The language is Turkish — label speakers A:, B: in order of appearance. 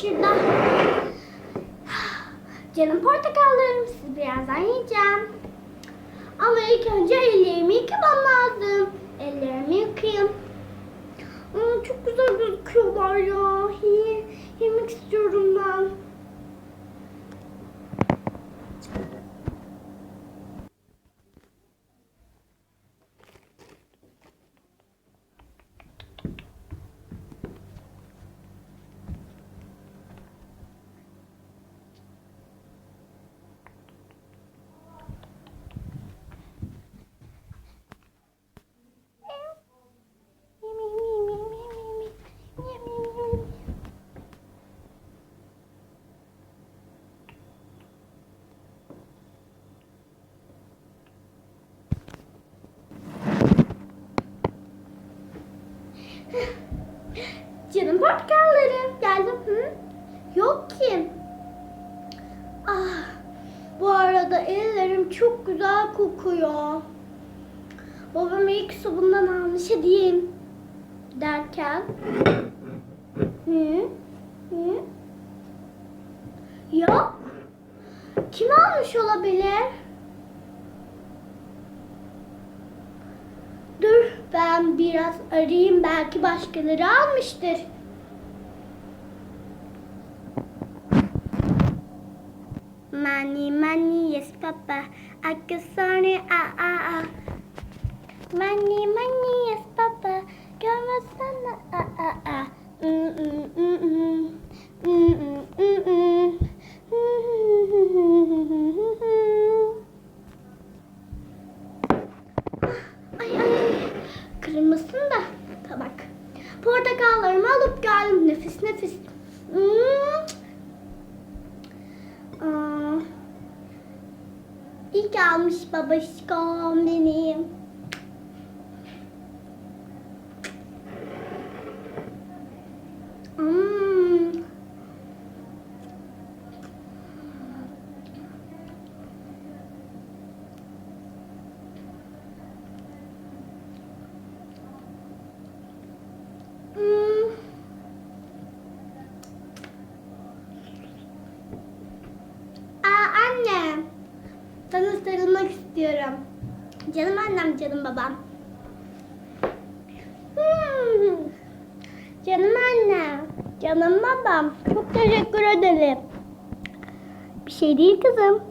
A: Şurada. Canım portakallarım siz birazdan yiyeceğim. Ama ilk önce ellerimi yıkamam lazım. Ellerimi yıkayayım. Aa, çok güzel gözüküyorlar ya. Ye- yemek istiyorum ben. Canım portakallarım. Geldim. Hı? Yok ki. Ah, bu arada ellerim çok güzel kokuyor. Babam ilk su bundan almış hediyem derken. Hı? Hı? Yok. Kim almış olabilir? Dur ben biraz arayayım belki başkaları almıştır. Money, money, yes papa. I can sorry, ah ah ah. Money, money, yes papa. Görmezsene, ah ah ah. Mm mm mm mm. Mm mm mm mm. Ay ay. Kırılmasın da tabak. Portakallarımı alıp geldim. Nefis nefis. Hmm. İyi ki almış babişkom benim. Hmm. Hmm. Aa anne. Sana sarılmak istiyorum. Canım annem, canım babam. Hmm. Canım anne, canım babam. Çok teşekkür ederim. Bir şey değil kızım.